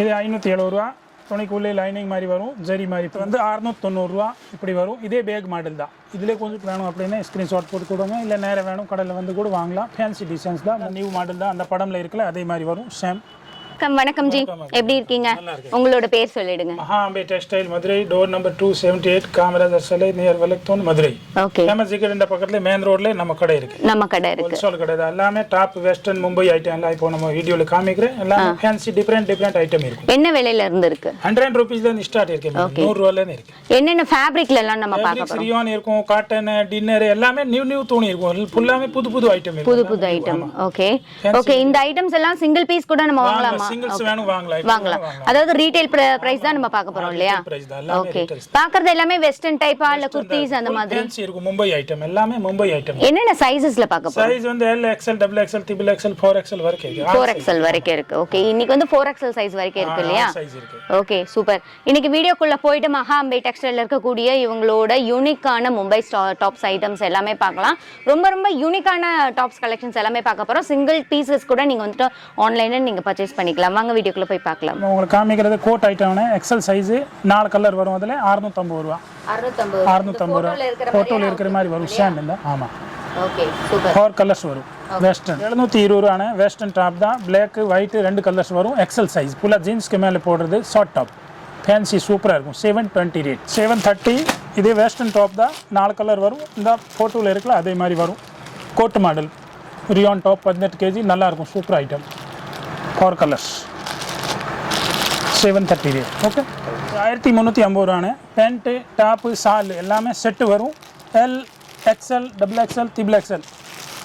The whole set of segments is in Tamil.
இது ஐநூற்றி எழுபது ரூபா. துணிக்குள்ளே லைனிங் மாதிரி வரும். ஜரி மாதிரி. இப்போ வந்து அறுநூத்தொண்ணூறுரூவா இப்படி வரும். இதே பேக் மாடல் தான். இதிலே கொஞ்சம் வேணும் அப்படின்னா ஸ்க்ரீன்ஷாட் போட்டு கொடுங்க. இல்லை நேரம் வேணும் கடையில் வந்து கூட வாங்கலாம். ஃபேன்சி டிசைன்ஸ் தான். நியூ மாடல் தான். அந்த படம்ல இருக்கல அதே மாதிரி வரும். சேம் வணக்கம் வணக்கம் ஜி. எப்படி இருக்கீங்க? உங்களோட பேர் சொல்லிடுங்க. Mahaambe textile Madurai door number two seventy eight Kamarajar சிலை near Vilakkuthoon Madurai. Okay. Famous இந்த பக்கத்துல மெயின் ரோட்ல நம்ம கடை இருக்கு. நம்ம கடை இருக்கு. ஹோல்சேல் கடை தான். எல்லாமே டாப் வெஸ்டர்ன் மும்பை ஐட்டம் எல்லாம் இப்போ நம்ம வீடியோல காமிக்கிறேன். எல்லாமே ஃபேன்சி டிஃப்ரெண்ட் டிஃப்ரெண்ட் ஐட்டம் இருக்கும். என்ன விலையில இருந்து இருக்கு? ஹண்ட்ரட் ருபீஸ்ல இருந்து ஸ்டார்ட் இருக்கு. நூறு ரூபாயில இருக்கு. என்னென்ன ஃபேப்ரிக்ல எல்லாம் நம்ம பார்க்க போறோம்? ரியான் இருக்கும் காட்டன் டின்னர் எல்லாமே நியூ நியூ துணி இருக்கும். ஃபுல்லாமே புது புது ஐட்டம் புது புது ஐட்டம் ஓகே ஓகே இந்த ஐட்டம்ஸ் எல்லாம் சிங்கிள் பீஸ் கூட நம்ம வாங்கலாமா? சிங்கிள்ஸ் வேணும் வாங்கலாம். வாங்கலாம். அதாவது ரீட்டைல் பிரைஸ் தான் நம்ம பார்க்க போறோம் இல்லையா? ஓகே பாக்குறது எல்லாமே வெஸ்டர்ன் டைப்பா இல்ல குர்த்திஸ் அந்த மாதிரி? இருக்கும். மும்பை ஐட்டம் எல்லாமே மும்பை ஐட்டம் என்னென்ன சைஸஸ்ல பார்க்க போறோம்? சைஸ் வந்து L XL double XL triple XL four XL வரைக்கும் இருக்கு. ஃபோர் எக்ஸ்எல் வரைக்கும் இருக்கு. ஓகே இன்னைக்கு வந்து ஃபோர் எக்ஸ்எல் சைஸ் வரைக்கும் இருக்கு இல்லையா? ஓகே சூப்பர் இன்னைக்கு வீடியோக்குள்ள போயிட்டு மகாஅம்பே டெக்ஸ்டைல இருக்கக்கூடிய இவங்களோட யூனிக்கான மும்பை டாப்ஸ் ஐட்டம்ஸ் எல்லாமே பார்க்கலாம். ரொம்ப ரொம்ப யூனிக்கான டாப்ஸ் கலெக்ஷன்ஸ் எல்லாமே பார்க்க போறோம். சிங்கிள் பீசஸ் கூட நீங்க வந்துட்டு ஆன்லைன்ல நீங்க பர்ச்சேஸ் பண்ணிக்கலாம். வாங்க வீடியோக்குள்ள போய் பார்க்கலாம். உங்களுக்கு காமிக்கிறது கோட் ஐட்டம்னு எக்ஸல் சைஸ் நாலு கலர் வரும் அதில் அறுநூத்தம்பது ரூபா. அறுநூத்தம்பது ரூபா. ஃபோட்டோவில் இருக்கிற மாதிரி வரும். சேம் இந்த ஆமாம் ஃபோர் கலர்ஸ் வரும். வெஸ்டர்ன் எழுநூற்றி இருபது ரூபான வெஸ்டர்ன் டாப் தான். பிளாக் ஒயிட் ரெண்டு கலர்ஸ் வரும். எக்ஸல் சைஸ் ஃபுல்லாக ஜீன்ஸ்க்கு மேலே போடுறது ஷார்ட் டாப் ஃபேன்சி சூப்பராக இருக்கும். Seven twenty rate seven thirty இதே வெஸ்டர்ன் டாப் தான். நாலு கலர் வரும். இந்த ஃபோட்டோவில் இருக்குல்ல அதே மாதிரி வரும். கோட் மாடல் ரியான் டாப் பதினெட்டு கேஜி நல்லாயிருக்கும் super item four colours seven thirty rate okay ஆயிரத்தி முந்நூற்றி ஐம்பது ரூபான்னு பேண்ட்டு டாப்பு சால் எல்லாமே செட்டு வரும் L XL double XL triple XL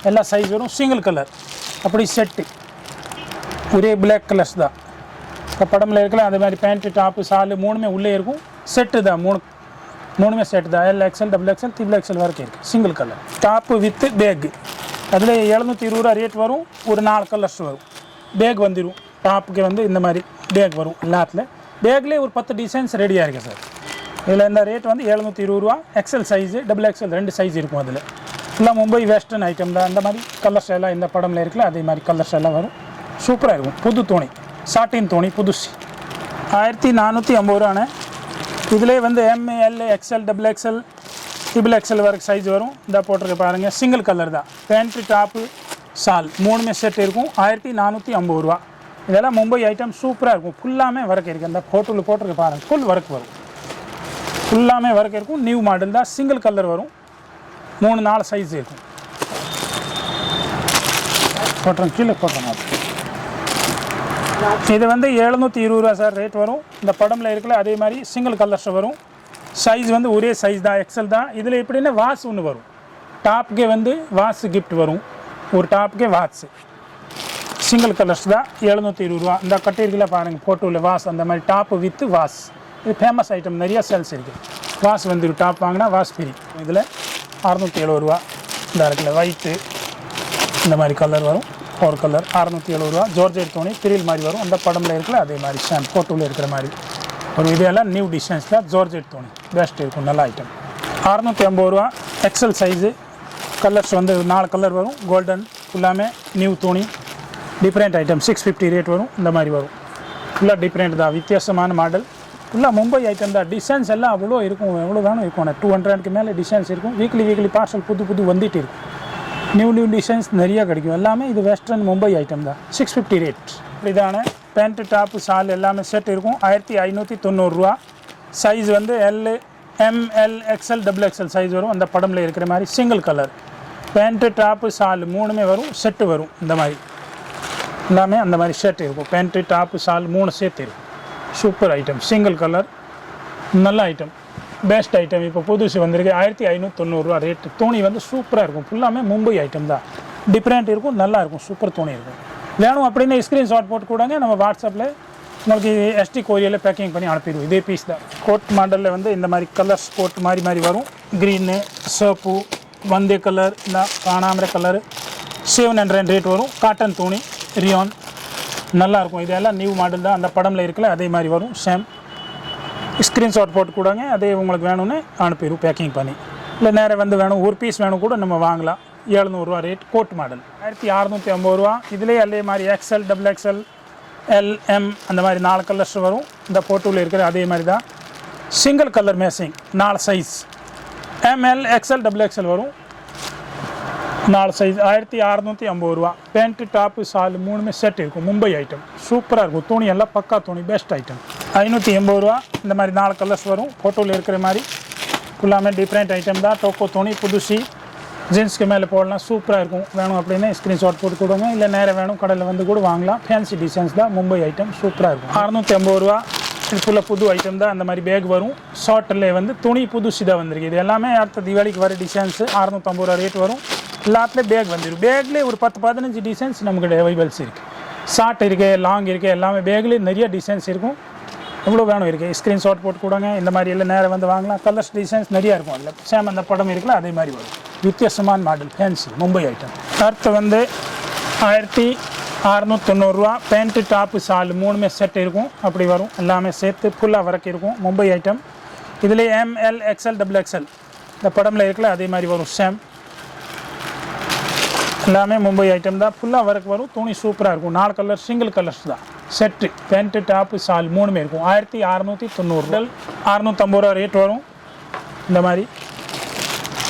எல்லா சைஸ் வரும் சிங்கிள் கலர் அப்படி செட்டு ஒரே பிளாக் கலர்ஸ் தான் இப்போ படம்ல இருக்கல அதே மாதிரி பேண்ட்டு டாப்பு சால் மூணுமே உள்ளே இருக்கும் செட்டு தான் மூணு மூணுமே செட் தான் L XL double XL triple XL வரைக்கும் இருக்குது single colour top with bag அதில் எழுநூற்றி இருபது ரூபா ரேட் வரும் ஒரு நாலு கலர்ஸ் வரும் பேக் வந்துடும் டாப்புக்கு வந்து இந்த மாதிரி பேக் வரும் எல்லாத்துல. பேக்லேயே ஒரு பத்து டிசைன்ஸ் ரெடியாக இருக்குது சார் இதில் இந்த ரேட் வந்து எழுநூற்றி இருபது ரூபா. எக்ஸல் சைஸு டபுள் எக்ஸல் ரெண்டு சைஸ் இருக்கும் அதில். ஃபுல்லாக மும்பை வெஸ்டர்ன் ஐட்டம் தான் அந்த மாதிரி கலர்ஸ் எல்லாம் இந்த படம்ல இருக்குல்ல அதே மாதிரி கலர்ஸ் எல்லாம் வரும். சூப்பராக இருக்கும். புது துணி சாட்டின் துணி புதுசு. ஆயிரத்தி நானூற்றி ஐம்பது ரூபாண்ணே. இதிலே வந்து M A L XL double XL triple XL வரைக்கும் சைஸ் வரும். இந்த போட்டிருக்க பாருங்கள் சிங்கிள் கலர் தான். பேண்ட்டு டாப்பு சால் மூணுமே செட் இருக்கும். ஆயிரத்தி நானூற்றி ஐம்பது ரூபா. இதெல்லாம் மும்பை ஐட்டம் சூப்பராக இருக்கும். ஃபுல்லாமே ஒர்க் இருக்குது அந்த ஃபோட்டோவில் போட்டிருக்க பாருங்கள் ஃபுல் ஒர்க் வரும். ஃபுல்லாமே ஒர்க் இருக்கும். நியூ மாடல் தான். சிங்கிள் கலர் வரும். மூணு நாலு சைஸ் இருக்கும். போட்டுறோம் கீழே போட்டுறோம் அது இது வந்து எழுநூற்றி இருபது ரூபா சார். ரேட் வரும். இந்த படம்ல இருக்கல அதே மாதிரி சிங்கிள் கலர்ஸ் வரும். சைஸ் வந்து ஒரே சைஸ் தான். எக்ஸல் தான். இதில் எப்படின்னா வாஸ் ஒன்று வரும். டாப்கே வந்து வாஸ் கிஃப்ட் வரும். ஒரு டாப்புக்கே வாட்ச் சிங்கிள் கலர்ஸ் தான் எழுநூற்றி இருபது ரூபா. இந்த கட்டியிருக்கல பாருங்கள் ஃபோட்டோவில் வாஸ் அந்த மாதிரி டாப்பு வித்து வாஸ். இது ஃபேமஸ் ஐட்டம் நிறையா சேல்ஸ் இருக்குது வாஸ் வந்து டாப் வாங்கினா வாஸ் ஃப்ரீ இதில் அறநூற்றி எழுபது ரூபா. இந்த இருக்குல்ல ஒயிட்டு இந்த மாதிரி கலர் வரும். ஒரு கலர் அறநூற்றி எழுபது ரூபா. ஜோர்ஜெட் எடுத்தோடனே பிரில் மாதிரி வரும். அந்த படம்ல இருக்குல்ல அதே மாதிரி ஷாம் ஃபோட்டோவில் இருக்கிற மாதிரி. ஒரு இதெல்லாம் நியூ டிசைன்ஸில் ஜோர்ஜெட் எடுத்தோடனே பெஸ்ட் இருக்கும் நல்ல ஐட்டம் அறநூற்றி ஐம்பது ரூபா எக்ஸல் சைஸு கலர்ஸ் வந்து நாலு கலர் வரும். கோல்டன் ஃபுல்லாமே நியூ துணி. Different item six fifty rate வரும். இந்த மாதிரி வரும். ஃபுல்லாக டிஃப்ரெண்ட் தான். வித்தியாசமான மாடல் ஃபுல்லாக மும்பை ஐட்டம் தான். டிசைன்ஸ் எல்லாம் அவ்வளோ இருக்கும். எவ்வளோ தானே இருக்கும். டூ ஹண்ட்ரட்க்கு மேலே டிசைன்ஸ் இருக்கும். வீக்லி வீக்லி பார்சல் புது புது வந்துட்டு இருக்கும். நியூ நியூ டிசைன்ஸ் நிறையா கிடைக்கும். எல்லாமே இது வெஸ்டர்ன் மும்பை ஐட்டம் தான். சிக்ஸ் ஃபிஃப்டி ரேட் இதான பேண்ட்டு டாப்பு ஷால் எல்லாமே செட் இருக்கும். ஆயிரத்தி ஐநூற்றி தொண்ணூறுரூவா சைஸ் வந்து L M L XL double XL size வரும். அந்த படம்ல இருக்கிற மாதிரி single colour pant top shawl மூணுமே வரும். செட்டு வரும். இந்த மாதிரி. எல்லாமே அந்த மாதிரி ஷர்ட் இருக்கும். பேண்ட்டு டாப்பு சால் மூணு சேர்த்து இருக்கும். சூப்பர் ஐட்டம் சிங்கிள் கலர் நல்ல ஐட்டம் பெஸ்ட் ஐட்டம் இப்போ புதுசு வந்திருக்கு. ஆயிரத்தி ஐநூற்றி தொண்ணூறுரூவா ரேட்டு துணி வந்து சூப்பராக இருக்கும். ஃபுல்லாமே மும்பை ஐட்டம் தான். டிஃப்ரெண்ட் இருக்கும். நல்லா இருக்கும். சூப்பர் துணி இருக்கும். வேணும் அப்படின்னு ஸ்க்ரீன்ஷாட் போட்டு கூடங்க. நம்ம வாட்ஸ்அப்பில் உங்களுக்கு எஸ்டி கோரியரில் பேக்கிங் பண்ணி அனுப்பிடுவோம். இதே பீஸ் தான். கோட் மாடலில் வந்து இந்த மாதிரி கலர்ஸ் கோட் மாதிரி மாதிரி வரும். க்ரீனு சோப்பு வந்தே கலர் இந்த காணாமரை கலர் செவன் ஹண்ட்ரட் ரேட் வரும். காட்டன் துணி ரியான் நல்லாயிருக்கும் இதெல்லாம் நியூ மாடல் தான். அந்த படமில் இருக்கல அதே மாதிரி வரும். சேம் ஸ்க்ரீன்ஷாட் போட்டு கூடங்க. அதே உங்களுக்கு வேணும்னு அனுப்பிடுவோம் பேக்கிங் பண்ணி. இல்லை நேரம் வந்து வேணும் ஒரு பீஸ் வேணும் கூட நம்ம வாங்கலாம். எழுநூறுவா ரேட் கோட் மாடல் ஆயிரத்தி அறநூற்றி ஐம்பது ரூபா. இதுலேயே அதே மாதிரி எக்ஸ்எல் டபுள் எக்ஸ்எல் எல்எம் அந்த மாதிரி நாலு கலர்ஸ் வரும். இந்த போட்டோவில் இருக்கிற அதே மாதிரி தான். சிங்கிள் கலர் மேசிங் நாலு size M L XL double XL வரும். நாலு சைஸ் ஆயிரத்தி அறநூற்றி ஐம்பது ரூபா. பேண்ட்டு டாப்பு சால் மூணுமே செட் இருக்கும். மும்பை ஐட்டம் சூப்பராக இருக்கும். துணி எல்லாம் பக்கா துணி பெஸ்ட் ஐட்டம் ஐநூற்றி எண்பது ரூபா. இந்த மாதிரி நாலு கலர்ஸ் வரும். ஃபோட்டோவில் இருக்கிற மாதிரி. ஃபுல்லாமே டிஃப்ரெண்ட் ஐட்டம் தான். டோக்கோ துணி புதுசி. ஜீன்ஸ்க்கு மேலே போடலாம். சூப்பராக இருக்கும். வேணும் அப்படின்னு ஸ்க்ரீன்ஷாட் போட்டு கொடுங்க. இல்லை நேரம் வேணும் கடையில் வந்து கூட வாங்கலாம். ஃபேன்சி டிசைன்ஸ் தான் மும்பை ஐட்டம் சூப்பராக இருக்கும். அறநூற்றி ஐம்பது ரூபா. இது ஃபுல்லாக புது ஐட்டம் தான் அந்த மாதிரி பேக் வரும். ஷார்ட்டில் வந்து துணி புதுசு தான் வந்திருக்கு. இது எல்லாமே அடுத்த தீபாவளிக்கு வர டிசைன்ஸு அறநூற்றம்பது ரூபா ரேட் வரும். எல்லாத்துலேயும் பேக் வந்துடும் பேக்லேயே ஒரு பத்து பதினஞ்சு டிசைன்ஸ் நமக்கு அவைபிள்ஸ் இருக்குது ஷார்ட் இருக்குது லாங் இருக்குது எல்லாமே பேக்லேயே நிறைய டிசைன்ஸ் இருக்கும். எவ்வளோ வேணும் இருக்குது ஸ்க்ரீன்ஷாட் போட்டு கொடுங்க. இந்த மாதிரி எல்லாம் நேரம் வந்து வாங்கலாம். கலர்ஸ் டிசைன்ஸ் நிறையா இருக்கும் அதில். சேம் அந்த படம் இருக்குல்ல அதே மாதிரி வரும். வித்தியாசமான மாடல் ஃபேன்சி மும்பை ஐட்டம் அடுத்து வந்து ஆயிரத்தி அறநூத்தி தொண்ணூறுரூவா பேண்ட்டு டாப்பு சால் மூணுமே செட் இருக்கும். அப்படி வரும். எல்லாமே சேர்த்து ஃபுல்லாக வரைக்கும் இருக்கும். மும்பை ஐட்டம் இதில் M L XL double XL இந்த படமில் இருக்கல அதே மாதிரி வரும். சேம் எல்லாமே மும்பை ஐட்டம் தான். ஃபுல்லாக ஒர்க் வரும். துணி சூப்பராக இருக்கும். நாலு கலர் சிங்கிள் கலர்ஸ் தான். செட்டு பேண்ட்டு டாப்பு சால் மூணுமே இருக்கும். ஆயிரத்தி அறநூற்றி தொண்ணூறு அறநூற்றம்பது ரூபா ரேட் வரும். இந்த மாதிரி.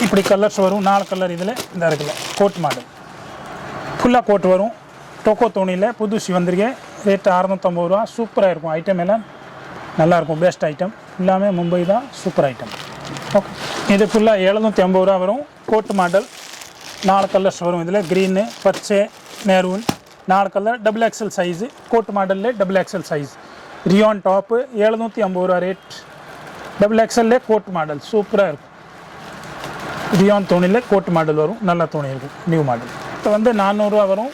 இப்படி கலர்ஸ் வரும். நாலு கலர் இதில் இந்த இருக்குல்ல கோட் மாடல் ஃபுல்லாக கோட் வரும். டொக்கோ துணியில் புதுசு வந்திருக்கேன் ரேட்டு அறநூற்றம்பது ரூபா. சூப்பராக இருக்கும் ஐட்டம் எல்லாம். நல்லாயிருக்கும் பெஸ்ட் ஐட்டம் எல்லாமே மும்பை தான் சூப்பர் ஐட்டம் ஓகே இது ஃபுல்லாக எழுநூற்றி ஐம்பது ரூபா வரும். கோட் மாடல் நாலு கலர்ஸ் வரும் இதில். க்ரீனு பச்சை மெரூன் நாலு colour double XL size coat மாடலில் double XL size rayon top எழுநூற்றி ஐம்பது ரூபா ரேட் டபுள் எக்ஸல்லே கோட் மாடல் சூப்பராக இருக்கும். ரியான் துணியில் கோட் மாடல் வரும். நல்ல துணி இருக்கும். நியூ மாடல் இப்போ வந்து நானூறுரூவா வரும்.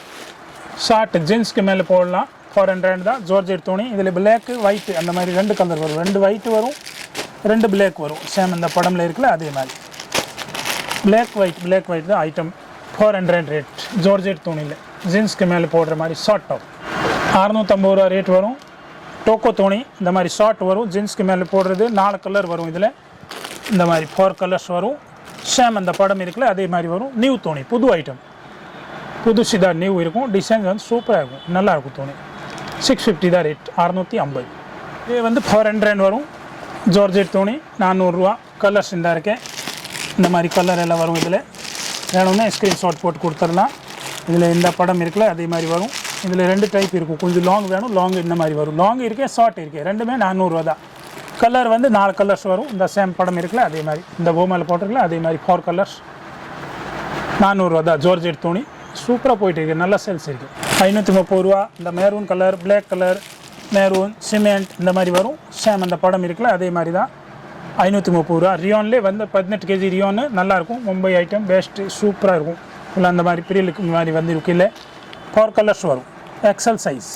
ஷார்ட் ஜீன்ஸ்க்கு மேலே போடலாம். ஃபோர் ஹண்ட்ரட் தான். ஜோர்ஜெட் துணி இதில் பிளாக்கு ஒயிட் அந்த மாதிரி ரெண்டு கலர் வரும். ரெண்டு ஒயிட் வரும். ரெண்டு பிளாக் வரும். சேம் இந்த படமில் இருக்குல்ல அதே மாதிரி. பிளாக் ஒயிட் பிளாக் ஒயிட் தான் item four hundred rate georgette துணியில் ஜீன்ஸ்க்கு மேலே போடுற மாதிரி ஷார்ட் டாப் அறநூற்றம்பது ரூபா ரேட் வரும். டோக்கோ துணி இந்த மாதிரி ஷார்ட் வரும். ஜீன்ஸ்க்கு மேலே போடுறது நாலு கலர் வரும் இதில். இந்த மாதிரி ஃபோர் கலர்ஸ் வரும். சேம் அந்த படம் இருக்குல்ல அதே மாதிரி வரும். நியூ துணி புது ஐட்டம் புதுசு தான் நியூ இருக்கும். டிசைன் வந்து சூப்பராக இருக்கும். நல்லா இருக்கும் துணி. சிக்ஸ் ஃபிஃப்டி தான் ரேட் அறநூற்றி ஐம்பது. இது வந்து ஃபோர் ஹண்ட்ரட் வரும். ஜார்ஜெட் துணி நானூறுரூவா கலர்ஸ் இந்த இருக்கேன் இந்த மாதிரி கலர் எல்லாம் வரும் இதில். வேணும்னா ஸ்க்ரீன்ஷாட் போட்டு கொடுத்துடலாம். இதில் இந்த படம் இருக்குல்ல அதே மாதிரி வரும். இதில் ரெண்டு டைப் இருக்கும். கொஞ்சம் லாங் வேணும் லாங் இந்த மாதிரி வரும். லாங் இருக்கே ஷார்ட் இருக்கே. ரெண்டுமே நானூறுரூவா தான். கலர் வந்து நாலு கலர்ஸ் வரும். இந்த சேம் படம் இருக்குல்ல அதே மாதிரி. இந்த பூமியில் போட்டிருக்கல அதே மாதிரி ஃபோர் கலர்ஸ் நானூறுரூவா தான். ஜோர்ஜெட் துணி சூப்பராக போயிட்டு இருக்கு. நல்ல சேல்ஸ் இருக்குது ஐநூற்றி முப்பது ரூபா. இந்த maroon colour black colour maroon cement இந்த மாதிரி வரும். சேம் அந்த படம் இருக்குல்ல அதே மாதிரி தான். ஐநூற்றி முப்பது ரூபா. ரியோன்லேயே வந்து பதினெட்டு கேஜி ரியோன்னு நல்லாயிருக்கும் மும்பை ஐட்டம் பெஸ்ட்டு சூப்பராக இருக்கும். இல்லை அந்த மாதிரி பிரியலுக்கு இந்த மாதிரி வந்து இல்லை ஃபோர் கலர்ஸ் வரும். எக்ஸல் சைஸ்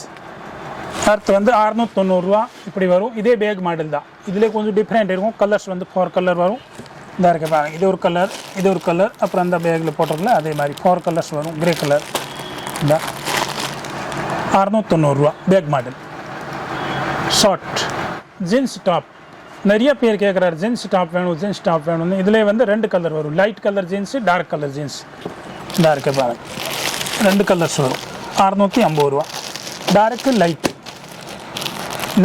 அடுத்து வந்து அறுநூத்தி தொண்ணூறுரூவா இப்படி வரும். இதே பேக் மாடல் தான். இதிலே கொஞ்சம் டிஃப்ரெண்ட் இருக்கும். கலர்ஸ் வந்து ஃபோர் கலர் வரும். இந்த இருக்க பாருங்க. இது ஒரு கலர் இது ஒரு கலர் அப்புறம் அந்த பேக்கில் போட்டிருக்கல அதே மாதிரி ஃபோர் கலர்ஸ் வரும். கிரே கலர் இந்த. அறுநூத்தொண்ணூறுரூவா bag model short jeans top நிறைய பேர் கேட்குறாரு ஜீன்ஸ் டாப் வேணும் ஜீன்ஸ் டாப் வேணும்னு. இதில் வந்து ரெண்டு கலர் வரும். Light colour jeans dark colour jeans இந்த இருக்க பாருங்க. ரெண்டு கலர்ஸ் வரும். அறநூற்றி ஐம்பது ரூபா. டார்க்கு லைட்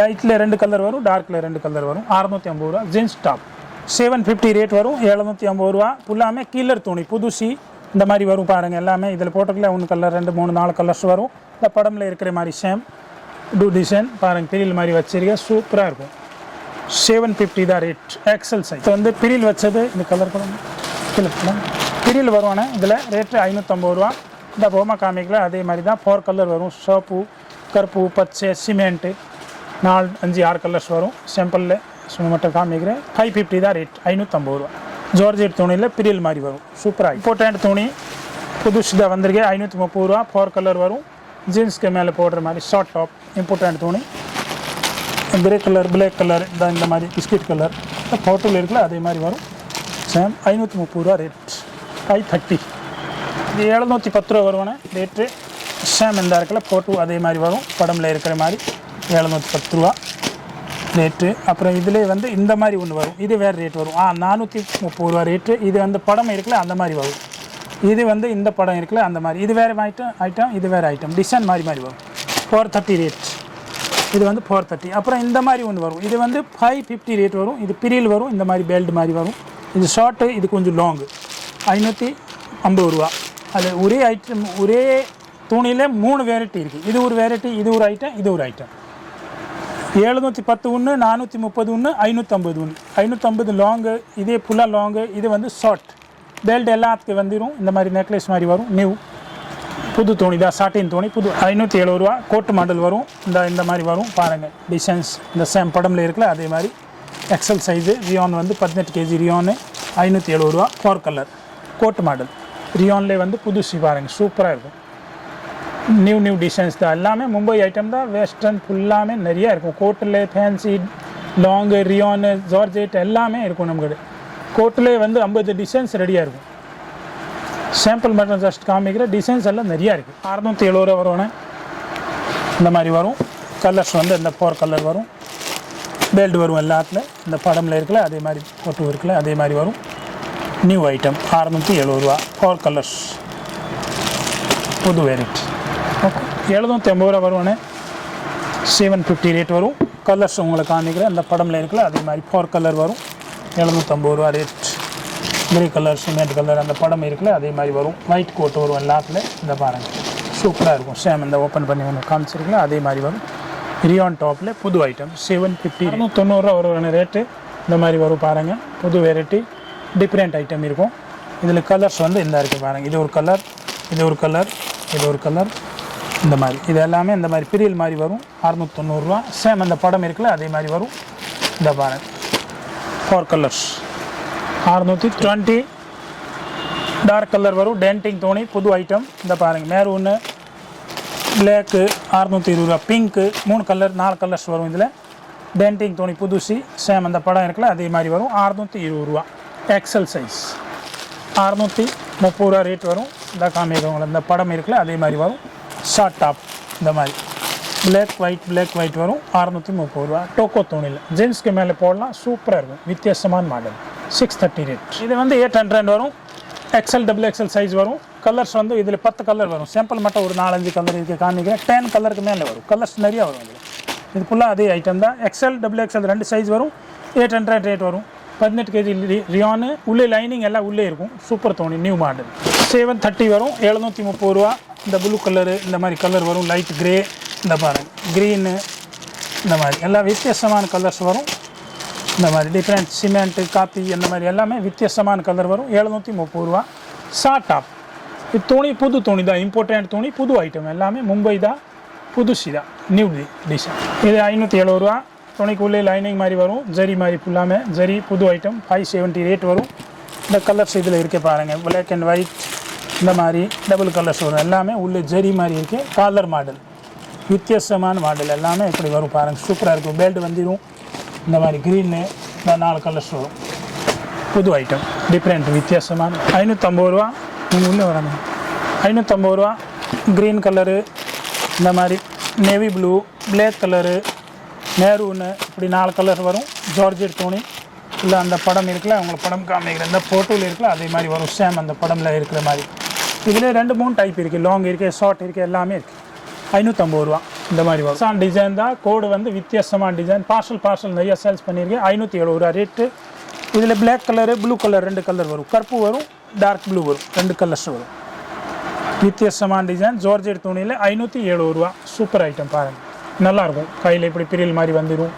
லைட்டில் ரெண்டு கலர் வரும் டார்க்கில் ரெண்டு கலர் வரும். அறநூற்றி ஐம்பது ரூபா. Jeans top seven fifty rate வரும் எழுநூற்றி ஐம்பது ரூபா. ஃபுல்லாமே கீழர் துணி புதுசி இந்த மாதிரி வரும் பாருங்கள் எல்லாமே. இதில் போட்டுக்கல ஒன்று கலர் ரெண்டு மூணு நாலு கலர்ஸ் வரும். இந்த படமில் இருக்கிற மாதிரி சேம் டூ டிசைன் பாருங்கள் பிரில் மாதிரி வச்சிருக்க சூப்பராக இருக்கும். செவன் ஃபிஃப்டி தான் ரேட் எக்ஸல் சைஸ் வந்து பிரில் வச்சது இந்த கலர் படம் கீழே போடலாம். பிரில் வருவானே இதில் ரேட்டு ஐநூற்றம்பது ரூபா. இந்த பொம்மை காமிக்கல அதே மாதிரி தான் ஃபோர் கலர் வரும். சோப்பு கருப்பு பச்சை சிமெண்ட்டு நாலு அஞ்சு ஆறு கலர்ஸ் வரும். சிம்பிளில் சும்மா மட்டும் காமிக்கிறேன் ஃபைவ் ஃபிஃப்டி தான் ரேட் ஐநூற்றம்பது ரூபா. ஜார்ஜெட் துணியில் பிரியல் மாதிரி வரும். சூப்பராக இம்போர்ட்டன்ட் துணி. புதுசு தான் வந்திருக்கு ஐநூற்றி முப்பது ரூபா. ஃபோர் கலர் வரும். ஜீன்ஸ்க்கு மேலே போடுற மாதிரி ஷார்ட் டாப் இம்போர்ட்டன்ட் துணி. கிரே கலர் பிளாக் கலர் இந்த இந்த மாதிரி பிஸ்கட் கலர் ஃபோட்டோவில் இருக்குல்ல அதே மாதிரி வரும். சேம் ஐநூற்றி முப்பது ரூபா ரேட் ஃபைவ் தேர்ட்டி இது எழுநூற்றி பத்து ரூபா வருவானே ரேட்டு சேம் இந்த இருக்குல்ல ஃபோட்டோ அதே மாதிரி வரும். படமில் இருக்கிற மாதிரி எழுநூற்றி பத்து ரூபா. ரேட்டு அப்புறம் இதில் வந்து இந்த மாதிரி ஒன்று வரும். இது வேறு ரேட் வரும். ஆ நானூற்றி முப்பது ரூபா ரேட்டு இது வந்து படம் இருக்குல்ல அந்த மாதிரி வரும். இது வந்து இந்த படம் இருக்குல்ல அந்த மாதிரி. இது வேறு ஐட்டம் ஐட்டம் இது வேறு ஐட்டம் டிசைன் மாதிரி மாதிரி வரும். ஃபோர் தேர்ட்டி ரேட் இது வந்து ஃபோர் தேர்ட்டி அப்புறம் இந்த மாதிரி ஒன்று வரும். இது வந்து ஃபைவ் ஃபிஃப்டி ரேட் வரும். இது பிரியல் வரும். இந்த மாதிரி பெல்ட் மாதிரி வரும். இது ஷார்ட்டு இது கொஞ்சம் லாங்கு ஐநூற்றி ஐம்பது ரூபா. அது ஒரே ஐட்டம் ஒரே துணியில் மூணு வெரைட்டி இருக்குது இது ஒரு வெரைட்டி இது ஒரு ஐட்டம் இது ஒரு ஐட்டம் எழுநூற்றி பத்து ஒன்று நானூற்றி முப்பது ஒன்று ஐநூற்றம்பது ஒன்று ஐநூற்றம்பது லாங்கு இதே ஃபுல்லாக லாங்கு இது வந்து ஷார்ட் பெல்ட் எல்லாத்துக்கும் வந்துடும் இந்த மாதிரி நெக்லஸ் மாதிரி வரும். நியூ புது துணி தான் சாட்டின் துணி புது ஐநூற்றி எழுபது ரூபா. கோட்டு மாடல் வரும். இந்த இந்த மாதிரி வரும். பாருங்கள் டிசைன்ஸ் இந்த சேம் படம்ல இருக்குல்ல அதே மாதிரி. எக்ஸல் சைஸு ரியான் வந்து பதினெட்டு கேஜி ரியானு ஐநூற்றி எழுபது ரூபா. Four colour coat model. ரியான்லேயே வந்து புதுசு பாருங்கள் சூப்பராக இருக்கும். நியூ நியூ டிசைன்ஸ் தான். எல்லாமே மும்பை ஐட்டம் தான். வெஸ்டர்ன் ஃபுல்லாமே நிறையா இருக்கும். கோட்டில் ஃபேன்சி லாங்கு ரியானு ஜார்ஜெட் எல்லாமே இருக்கும் நமக்கு கோட்டிலே வந்து ஐம்பது டிசைன்ஸ் ரெடியாக இருக்கும். சாம்பிள் மட்டும் ஜஸ்ட் காமிக்கிற டிசைன்ஸ் எல்லாம் நிறையா இருக்குது அறுநூற்றி எழுபது ரூபா வருவானே இந்த மாதிரி வரும். கலர்ஸ் வந்து இந்த ஃபோர் கலர் வரும். பெல்ட் வரும் எல்லாத்துல. இந்த படமில் இருக்கல அதே மாதிரி ஃபோட்டோ இருக்கல அதே மாதிரி வரும். நியூ ஐட்டம் அறுநூற்றி எழுபது ரூபா. ஃபோர் கலர்ஸ் புது வெரைட்டி எழுநூற்றி ஐம்பது ரூபா வருவானே? செவன் ஃபிஃப்டி ரேட் வரும். கலர்ஸ் உங்களை காமிக்கிறேன். அந்த படம்ல இருக்குல்ல அதே மாதிரி ஃபோர் கலர் வரும். எழுநூற்றம்பது ரூபா rate grey colour cement colour அந்த படம் இருக்குல்ல அதே மாதிரி வரும். ஒயிட் கோட் வரும் எல்லாத்துல இந்த பாருங்கள் சூப்பராக இருக்கும். சேம் இந்த ஓப்பன் பண்ணி ஒன்று காமிச்சிருக்கல அதே மாதிரி வரும். ரியான் டாப்பில் புது ஐட்டம் செவன் ஃபிஃப்டி தொண்ணூறுரூவா வருவான ரேட்டு இந்த மாதிரி வரும் பாருங்கள் புது வெரைட்டி டிஃப்ரெண்ட் ஐட்டம் இருக்கும். இதில் கலர்ஸ் வந்து இந்த இருக்குது பாருங்கள் இது ஒரு கலர் இது ஒரு கலர் இது ஒரு கலர் இந்த மாதிரி. இது எல்லாமே இந்த மாதிரி பிரியல் மாதிரி வரும். அறநூத்தொண்ணூறுரூவா சேம் அந்த படம் இருக்குல்ல அதே மாதிரி வரும். இந்த பாருங்க. ஃபோர் கலர்ஸ் அறநூற்றி டுவெண்ட்டி. டார்க் கலர் வரும். டென்டிங் தோணி புது ஐட்டம் இந்த பாருங்கள் ஒன்று பிளாக்கு அறநூற்றி இருபது ரூபா. பிங்க்கு மூணு கலர் நாலு கலர்ஸ் வரும் இதில். டென்டிங் தோணி புதுசி. சேம் அந்த படம் இருக்குல்ல அதே மாதிரி வரும். அறநூற்றி இருபது ரூபா. எக்ஸல் சைஸ் அறநூற்றி முப்பது ரூபா ரேட் வரும். இந்த காமிக்கிறவங்களை இந்த படம் இருக்குல்ல அதே மாதிரி வரும். ஷார்ட் டாப் இந்த மாதிரி. பிளாக் ஒயிட் பிளாக் ஒயிட் வரும். அறுநூற்றி முப்பது ரூபா. டோக்கோ தோணியில். ஜென்ஸ்க்கு மேலே போடலாம். சூப்பராக இருக்கும். வித்தியாசமான மாடல் சிக்ஸ் தேர்ட்டி ரேட் இது வந்து எயிட் ஹண்ட்ரட் வரும். எக்ஸ்எல் டபுள் எக்ஸ்எல் சைஸ் வரும். கலர்ஸ் வந்து இதில் பத்து கலர் வரும். சாம்பிள் மட்டும் ஒரு நாலஞ்சு கலர் இருக்குது காமிக்கிறேன். டென் கலருக்கு மேலே வரும். கலர்ஸ் நிறைய வரும் இதில். இது ஃபுல்லாக அதே ஐட்டம் தான். எக்ஸ்எல் டபுள் எக்ஸ்எல் ரெண்டு சைஸ் வரும். எயிட் ஹண்ட்ரட் ரேட் வரும். பதினெட்டு கேஜி ரியானு. உள்ளே லைனிங் எல்லாம் உள்ளே இருக்கும். சூப்பர் தோணி நியூ மாடல் செவன் தேர்ட்டி வரும். எழுநூற்றி முப்பது ரூபா. இந்த ப்ளூ கலரு இந்த மாதிரி கலர் வரும். லைட் கிரே இந்த பாருங்க. க்ரீனு இந்த மாதிரி. எல்லாம் வித்தியாசமான கலர்ஸ் வரும். இந்த மாதிரி டிஃப்ரெண்ட் சிமெண்ட்டு காப்பி அந்த மாதிரி எல்லாமே வித்தியாசமான கலர் வரும். எழுநூற்றி முப்பது ரூபா. ஷார்ட் டாப் இது துணி புது துணி தான். இம்பார்ட்டண்ட் துணி புது ஐட்டம் எல்லாமே மும்பை தான் புதுசி தான். நியூ டிசைன் இது ஐநூற்றி எழுபது ரூபா. துணிக்குள்ளே லைனிங் மாதிரி வரும். ஜரி மாதிரி ஃபுல்லாமே ஜரி புது ஐட்டம் ஃபைவ் செவன்ட்டி ரேட் வரும். இந்த கலர்ஸ் இதில் இருக்க பாருங்கள் பிளாக் அண்ட் ஒயிட் இந்த மாதிரி டபுள் கலர்ஸ் வரும். எல்லாமே உள்ளே ஜரி மாதிரி இருக்குது காலர் மாடல் வித்தியாசமான மாடல் எல்லாமே இப்படி வரும் பாருங்கள் சூப்பராக இருக்கும். பெல்ட் வந்துடும் இந்த மாதிரி க்ரீனு இந்த நாலு கலர்ஸ் வரும். புது ஐட்டம் டிஃப்ரெண்ட் வித்தியாசமான. ஐநூற்றம்பது ரூபா. நீங்கள் உள்ளே வரணும். ஐநூற்றம்பது ரூபா. க்ரீன் கலரு இந்த மாதிரி navy blue black colour maroon இப்படி நாலு கலர் வரும். ஜார்ஜெட் துணி இல்லை அந்த படம் இருக்குல்ல உங்களுக்கு படம் காமிக்கிற இந்த ஃபோட்டோவில் இருக்குல்ல அதே மாதிரி வரும். சேம் அந்த படமில் இருக்கிற மாதிரி. இதில் ரெண்டு மூணு டைப் இருக்குது லாங் இருக்குது ஷார்ட் இருக்குது எல்லாமே இருக்குது ஐநூற்றம்பது ரூபா. இந்த மாதிரி வரும். சான் டிசைன் தான். கோடு வந்து வித்தியாசமான டிசைன் பார்சல் பார்சல் நிறைய சேல்ஸ் பண்ணியிருக்கேன். ஐநூற்றி எழுபது ரூபா ரேட்டு இதில் பிளாக் கலரு ப்ளூ கலர் ரெண்டு கலர் வரும். கருப்பு வரும் டார்க் ப்ளூ வரும். ரெண்டு கலர்ஸ் வரும். வித்தியாசமான டிசைன் ஜோர்ஜெட் துணியில் ஐநூற்றி எழுபது ரூபா. சூப்பர் ஐட்டம் பாருங்கள் நல்லாயிருக்கும். கையில் இப்படி பிரியல் மாதிரி வந்துடும்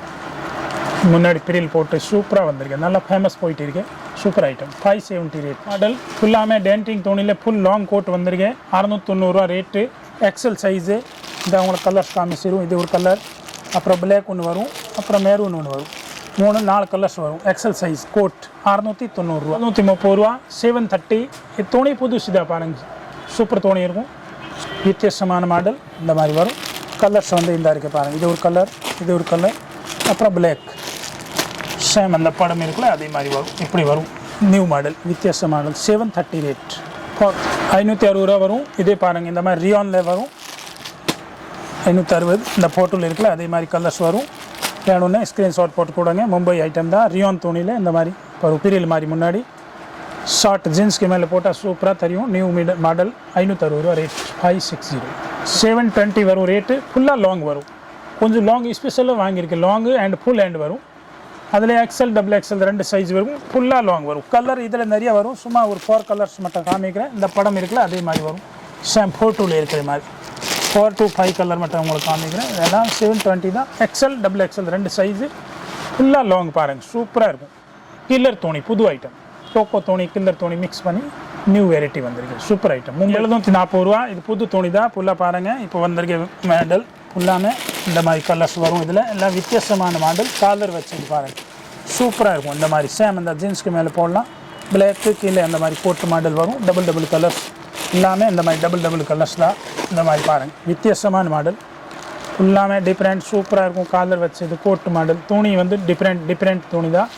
முன்னாடி பிரியல் போட்டு சூப்பராக வந்திருக்கு. நல்லா ஃபேமஸ் போயிட்டு இருக்கு. Super item five seventy rate model ஃபுல்லாமே டென்டிங் துணியில் ஃபுல் லாங் கோட் வந்திருக்கு. அறநூற்றி தொண்ணூறுரூவா ரேட்டு எக்ஸல் சைஸு இந்த உங்களுக்கு கலர்ஸ் காமிச்சிடும் இது ஒரு கலர் அப்புறம் பிளாக் ஒன்று வரும். அப்புறம் மேரூன் ஒன்று வரும். மூணு நாலு கலர்ஸ் வரும். எக்ஸல் சைஸ் கோட் அறநூற்றி தொண்ணூறுரூவா நூற்றி முப்பது ரூபா. செவன் தேர்ட்டி இது துணி புதுசுதா பாருங்க. சூப்பர் துணி இருக்கும். வித்தியாசமான மாடல் இந்த மாதிரி வரும். கலர்ஸ் வந்து இந்த இருக்குது பாருங்கள் இது ஒரு கலர் இது ஒரு கலர் அப்புறம் பிளாக் சேம் அந்த படம் இருக்குல்ல அதே மாதிரி வரும். இப்படி வரும். நியூ மாடல் வித்தியாச மாடல் செவன் தேர்ட்டி ரேட் ஐநூற்றி அறுபது ரூபா வரும். இதே பாருங்கள் இந்த மாதிரி ரியானில் வரும். ஐநூற்றி அறுபது இந்த போட்டோவில் இருக்குல்ல அதே மாதிரி கலர்ஸ் வரும். வேணும்னு ஸ்க்ரீன்ஷாட் போட்டு கொடுங்க. மும்பை ஐட்டம் தான். ரியான் துணியில் இந்த மாதிரி ஒரு பீரியல் மாதிரி முன்னாடி. ஷார்ட் ஜீன்ஸ்க்கு மேலே போட்டால் சூப்பராக தெரியும். நியூ மீட மாடல் ஐநூற்றறுபது ரூபா rate five six zero seven twenty வரும் ரேட்டு ஃபுல்லாக லாங் வரும். கொஞ்சம் லாங் ஸ்பெஷலாக வாங்கியிருக்கேன். லாங்கு அண்ட் ஃபுல் ஹேண்ட் வரும். அதில் எக்ஸல் டபுள் எக்ஸல் ரெண்டு சைஸ் வரும். ஃபுல்லாக லாங் வரும். கலர் இதில் நிறைய வரும். சும்மா ஒரு ஃபோர் கலர்ஸ் மட்டும் காமிக்கிறேன். இந்த படம் இருக்குல்ல அதே மாதிரி வரும். சேம் ஃபோட்டோவில் இருக்கிற மாதிரி. ஃபோர் டூ ஃபைவ் கலர் மட்டும் உங்களுக்கு காமிக்கிறேன். இதெல்லாம் செவன் டுவெண்ட்டி தான். எக்ஸல் டபுள் எக்ஸல் ரெண்டு சைஸு ஃபுல்லாக லாங் பாருங்கள் சூப்பராக இருக்கும். கில்லர் தோணி புது ஐட்டம் டோக்கோ தோணி கில்லர் தோணி மிக்ஸ் பண்ணி நியூ வெரைட்டி வந்திருக்கு. சூப்பர் ஐட்டம் எழுநூற்றி நாற்பது ரூபா. இது புது தோணி தான் ஃபுல்லாக பாருங்கள் இப்போ வந்திருக்க மாடல் ஃபுல்லாமே இந்த மாதிரி கலர்ஸ் வரும் இதில். எல்லாம் வித்தியாசமான மாடல் காலர் வச்சு பாருங்கள் சூப்பராக இருக்கும். இந்த மாதிரி சேம் இந்த ஜீன்ஸ்க்கு மேலே போடலாம். பிளாக்கு கீழே அந்த மாதிரி கோட்டு மாடல் வரும். டபுள் டபுள் கலர்ஸ் எல்லாமே இந்த மாதிரி டபுள் டபுள் கலர்ஸ் தான். இந்த மாதிரி பாருங்கள் வித்தியாசமான மாடல் ஃபுல்லாமே டிஃப்ரெண்ட் சூப்பராக இருக்கும். காலர் வச்சது கோட்டு மாடல் துணி வந்து டிஃப்ரெண்ட் டிஃப்ரெண்ட் துணி தான்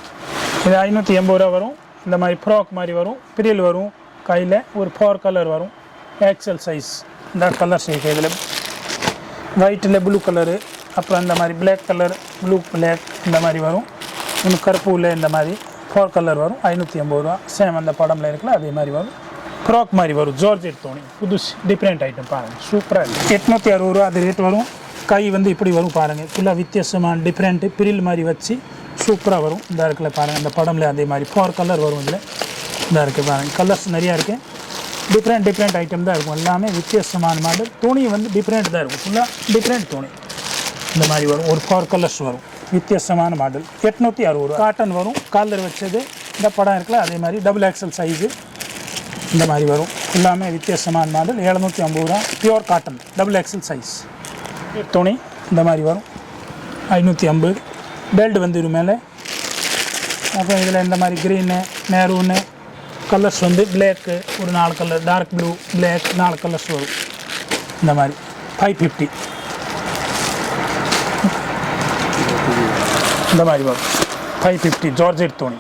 இது ஐநூற்றி எண்பது ரூபா வரும். இந்த மாதிரி ஃப்ராக் மாதிரி வரும். பிரியல் வரும். கையில் ஒரு ஃபோர் கலர் வரும். எக்ஸல் சைஸ் இந்த கலர்ஸ் இருக்குது இதில். ஒயிட்டில் ப்ளூ கலரு அப்புறம் இந்த மாதிரி பிளாக் கலர் ப்ளூ பிளாக் இந்த மாதிரி வரும். இன்னும் கருப்பூவில் இந்த மாதிரி ஃபோர் கலர் வரும். ஐநூற்றி ஐம்பது ரூபா. சேம் அந்த படம்ல இருக்குல்ல அதே மாதிரி வரும். ஃப்ராக் மாதிரி வரும். ஜார்ஜெட் தோணி புதுசு டிஃப்ரெண்ட் ஐட்டம் பாருங்கள் சூப்பராக இருக்குது எட்நூற்றி அறுபது ரூபா அது ரேட் வரும். கை வந்து இப்படி வரும் பாருங்கள் ஃபுல்லாக வித்தியாசமான டிஃப்ரெண்ட்டு பிரில் மாதிரி வச்சு சூப்பராக வரும். இந்த இருக்குல்ல பாருங்கள் இந்த படம்ல அதே மாதிரி ஃபோர் கலர் வரும் இதில். இதாக இருக்குது பாருங்கள் கலர்ஸ் நிறையா இருக்குது டிஃப்ரெண்ட் டிஃப்ரெண்ட் ஐட்டம் தான் இருக்கும். எல்லாமே வித்தியாசமான மாடல். துணி வந்து டிஃப்ரெண்ட் தான் இருக்கும். ஃபுல்லாக டிஃப்ரெண்ட் துணி. இந்த மாதிரி வரும். ஒரு ஃபோர் கலர்ஸ் வரும். வித்தியாசமான மாடல். எட்நூற்றி அறுபது ரூபா. காட்டன் வரும். காலர் வச்சது. இந்த படம் இருக்குல்ல அதே மாதிரி டபுள் ஆக்சல் சைஸு இந்த மாதிரி வரும். எல்லாமே வித்தியாசமான மாடல். எழுநூற்றி ஐம்பது ரூபா. Pure cotton double XL size துணி. இந்த மாதிரி வரும். ஐநூற்றி ஐம்பது. பெல்ட் வந்துடும் மேலே. அப்புறம் இதில் இந்த மாதிரி க்ரீனு மேரூனு கலர்ஸ் வந்து பிளாக்கு ஒரு நாலு கலர் டார்க் ப்ளூ பிளாக் நாலு கலர்ஸ் வரும். இந்த மாதிரி. ஃபைவ் ஃபிஃப்டி இந்த மாதிரி வரும். ஃபைவ் ஃபிஃப்டி ஜார்ஜெட் துணி.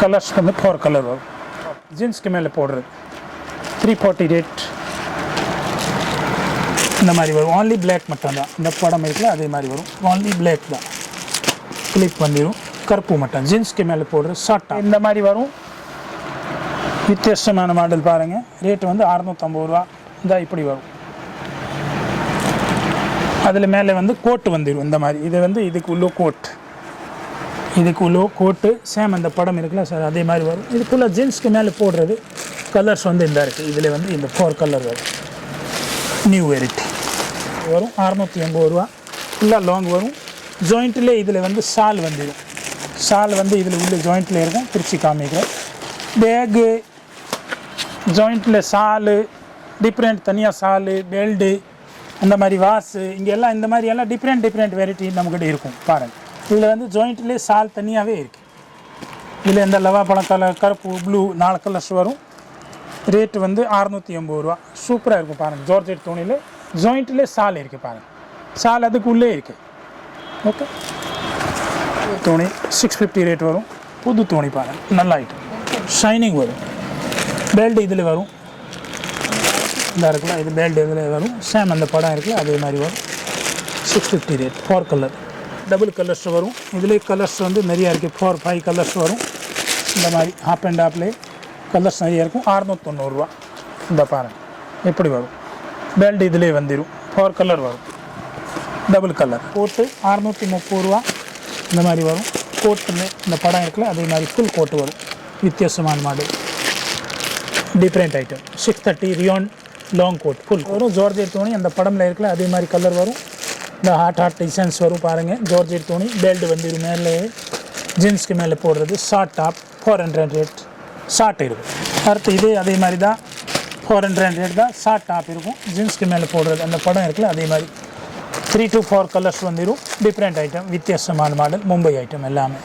கலர்ஸ் வந்து ஃபோர் கலர் வரும். ஜீன்ஸ்க்கு மேலே போடுறது. த்ரீ ஃபார்ட்டி ரேட் இந்த மாதிரி வரும். ஓன்லி பிளாக் மட்டும்தான். இந்த படம் இருக்குல்ல அதே மாதிரி வரும். ஓன்லி பிளாக் தான். கிளிப் பண்ணிடும் கருப்பு மட்டும் ஜீன்ஸ்க்கு மேலே போடுற ஷார்ட் இந்த மாதிரி வரும். வித்தியாசமான மாடல் பாருங்கள் ரேட் வந்து அறநூற்றம்பது ரூபா. இந்த இப்படி வரும். அதில் மேலே வந்து கோட்டு வந்துடும் இந்த மாதிரி. இது வந்து இதுக்கு உள்ள கோட் இதுக்கு உள்ள கோட்டு சேம் அந்த படம் இருக்குல்ல சார் அதே மாதிரி வரும். இதுக்குள்ள ஜீன்ஸ்க்கு மேலே போடுறது கலர்ஸ் வந்து இந்த இருக்குது இதில் வந்து இந்த ஃபோர் கலர் வரும். நியூ வெரைட்டி வரும். அறநூற்றி எண்பது ரூபா. ஃபுல்லாக லாங் வரும். ஜாயிண்ட்டில் இதில் வந்து ஷால் வந்துடும் ஷால் வந்து இதில் உள்ள ஜாயிண்ட்டில் இருக்கும் பிரித்து காமிக்கிறேன் பேகு ஜாயிண்ட்டில் ஷாலு டிஃப்ரெண்ட் தனியாக ஷாலு பெல்டு அந்த மாதிரி வாஸு இங்கே எல்லாம் இந்த மாதிரி எல்லாம் டிஃப்ரெண்ட் டிஃப்ரெண்ட் வெரைட்டி நம்மக்கிட்ட இருக்கும். பாருங்கள் இதில் வந்து ஜாயிண்ட்லேயே ஷால் தனியாகவே இருக்குது இதில் இந்த லவாப்பழம் கலர் கருப்பு ப்ளூ நாலு கலர்ஸ் வரும். ரேட்டு வந்து அறநூற்றி எண்பது ரூபா. சூப்பராக இருக்கும் பாருங்கள் ஜார்ஜெட் துணியில் ஜாயிண்ட்லேயே சால் இருக்குது பாருங்கள் சால் அதுக்குள்ளே இருக்குது ஓகே துணி. சிக்ஸ் ஃபிஃப்டி ரேட் வரும். புது துணி பாருங்கள் நல்ல ஐட்டம் ஷைனிங் வரும். பெல்ட் இதில் வரும். இதாக இருக்குல்ல இது பெல்ட் இதில் வரும். சேம் அந்த படம் இருக்குல்ல அதே மாதிரி வரும். Six fifty rate four colour double colours வரும். இதுலேயே கலர்ஸ் வந்து நிறையா இருக்குது ஃபோர் ஃபைவ் கலர்ஸ் வரும். இந்த மாதிரி ஹாப் அண்ட் ஹாப்லேயே கலர்ஸ் நிறையா இருக்கும். அறநூத்தொண்ணூறுரூவா இந்த பாருங்கள் எப்படி வரும்? பெல்ட் இதிலே வந்துடும் ஃபோர் கலர் வரும். டபுள் கலர் போட்டு அறநூற்றி முப்பது ரூபா. இந்த மாதிரி வரும். கோட்டுன்னு இந்த படம் இருக்குல்ல அதே மாதிரி ஃபுல் கோட்டு வரும். வித்தியாசமான model. Different item six thirty rayon long coat full வரும். ஜார்ஜெட் துணி அந்த படம்ல இருக்குல்ல அதே மாதிரி கலர் வரும். இந்த ஹாட் ஹாட் டிசைன்ஸ் வரும் பாருங்கள் ஜார்ஜெட் துணி பெல்ட் வந்து மேலே ஜீன்ஸ்க்கு மேலே போடுறது. Short top four hundred rate short இருக்கும் அடுத்து இதே அதே மாதிரி தான். ஃபோர் ஹண்ட்ரட் ரேட் தான். ஷார்ட் டாப் இருக்கும். ஜீன்ஸ்க்கு மேலே போடுறது. அந்த படம் இருக்குல்ல அதே மாதிரி. த்ரீ டு ஃபோர் கலர்ஸ் வந்துடும் டிஃப்ரெண்ட் ஐட்டம் வித்தியாசமான மாடல் மும்பை ஐட்டம் எல்லாமே